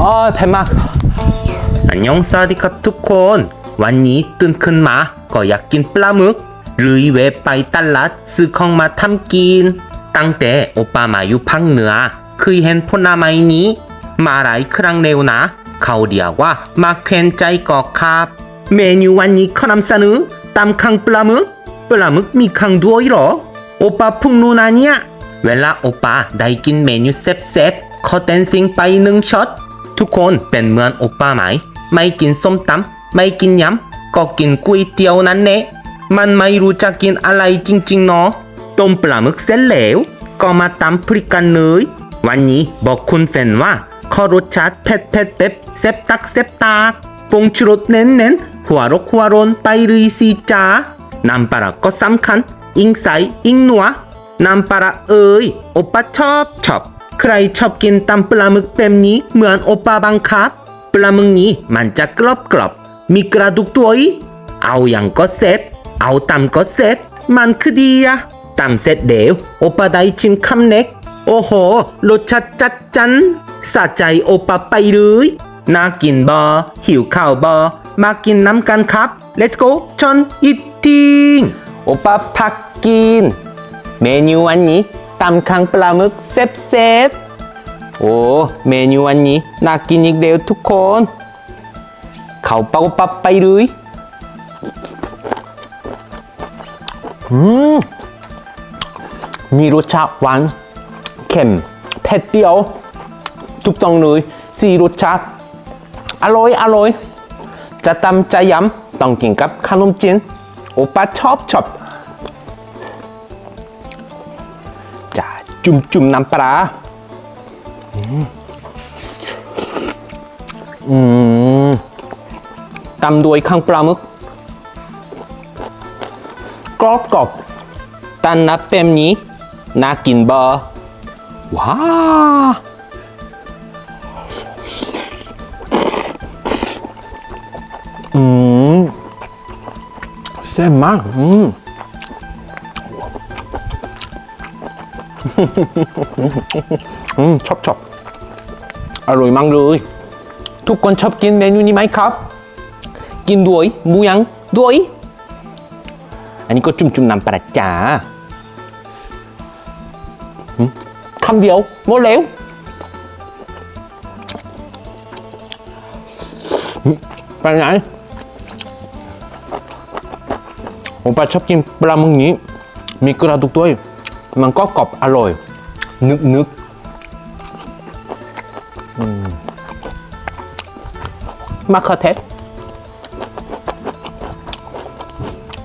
อ๋อเผ็ดมาก อันยองสวัสดีครับทุกคน วันนี้ตื่นขึ้นมา ก็อยากกินปลาหมึกเลยแวะไปตลาดซื้อของมาทำกิน ตั้งแต่โอปามาอยู่ภาคเหนือเคยเห็นผลไม้นี้ มาหลายครั้งแล้วนะ เขาเรียกว่ามาแขวนใจกอกครับ เมนูวันนี้ขอนำเสนอตำคังปลาหมึกปลาหมึกมีคังด้วยหรอ โอปาพุ่งรู้นะเนี่ย เวลาโอปาได้กินเมนูแซ่บๆขอเต้นซิงไปหนึ่งช็อต ทุกคนเป็นเหมือนโอป้าไหม ไม่กินส้มตำไม่กินยำก็กินก๋วยเตี๋ยวนั่นแหละมันไม่รู้จะกินอะไรจริงๆเนาะต้มปลาหมึกเสร็จแล้วก็มาตำพริกกันเลยวันนี้บอกคุณแฟนว่าขอรสชาติเผ็ดเผ็ดเผ็ดเซบตักเซบตากปงชูรสเน้นเน้นหัวรกหัวรนไปเลยสิจ้าน้ำปลาร้าก็สำคัญอิงใสอิงหนัวน้ำปลาเอ้ยโอป้าชอบชอบ ใครชอบกินตำปลาหมึกแบบนี้เหมือนโอป้าบังคับ ปลาหมึกนี้มันจะกรอบกรอบๆมีกระดูกตัวอีเอาอย่างก็เซฟเอาตำก็เซฟมันคือดีอะตำเสร็จเดี๋ยวโอป้าได้ชิมคำเน็ก โอ้โหรสชาติจัดจันสะใจโอป้าไปเลยน่ากินบอหิวข้าวบอมากินน้ำกันครับ let's go ชอนอีทิ้งโอป้าพักกิน เมนูวันนี้ ตำคังปลาหมึกเซฟเซฟโอ้เมนูวันนี้น่ากินอีกเดียวทุกคน เขาเป่าปับไปเลยอืมมีรสชาติหวานเค็มเผ็ดเปรี้ยวทุกตองเลยสี่รสชาติอร่อยอร่อยจะตำจะยำต้องกินกับขนมจีนโอป้าชอบชอบ จุ่มจุ่มน้ำปลาอืมตำด้วยข้างปลาหมึกกรอบกรอบตันนับเป็นนี้น่ากินบ่ว้าอืมแซ่บมากอืม ชอบชอบอร่อยมากเลย ทุกคนชอบกินเมนูนี้ไหมครับ กินด้วยมูยังด้วย อันนี้ก็จุ่มจุ่มน้ำปลาจ้าอืมคำเดียวหมดแล้วไปไหนผมปลาชอบกินปลาหมึกนี้ มีกระดูกด้วย มันก็กรอบอร่อย นึกนึกมะเขือเทศ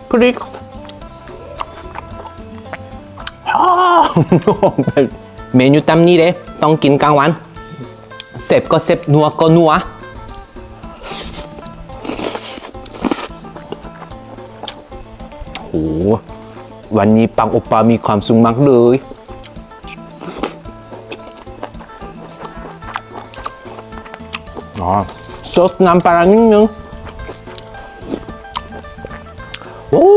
พริกอ้าเมนูตำนี้เลยต้องกินกลางวัน เสพก็เสพนัวก็นัว วันนี้ปังโอปามีความสุขมากเลย อ๋อซอสน้ำปลาร้านิดนึง โอ้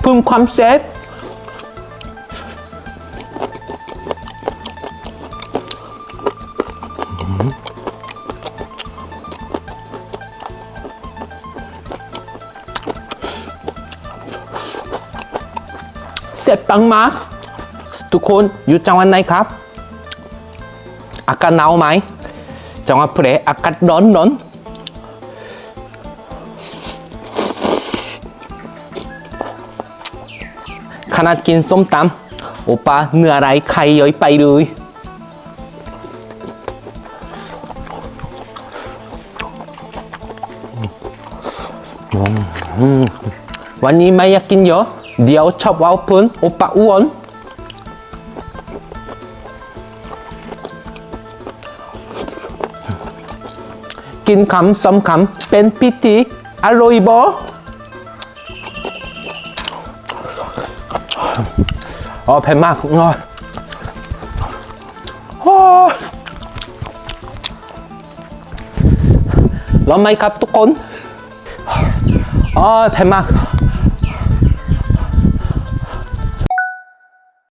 เพิ่มความแซ่บ แซ่บปังมากทุกคนอยู่จังหวัดไหนครับ อากาศหนาวไหมจังหวัดแพร่อากาศร้อนร้อนขนาดกินส้มตำโอปาเนื้อไรไข่ย้อยไปเลยวันนี้ไม่อยากกินเยอะ เดี๋ยวชอบเอาเพิ่นโอปาอ้วนกินคำสองคำเป็นพิธีอร่อยบ่อ๋อเผ็ดมากน้อยโอ้ยร้อนไหมครับทุกคนอ๋อเผ็ดมาก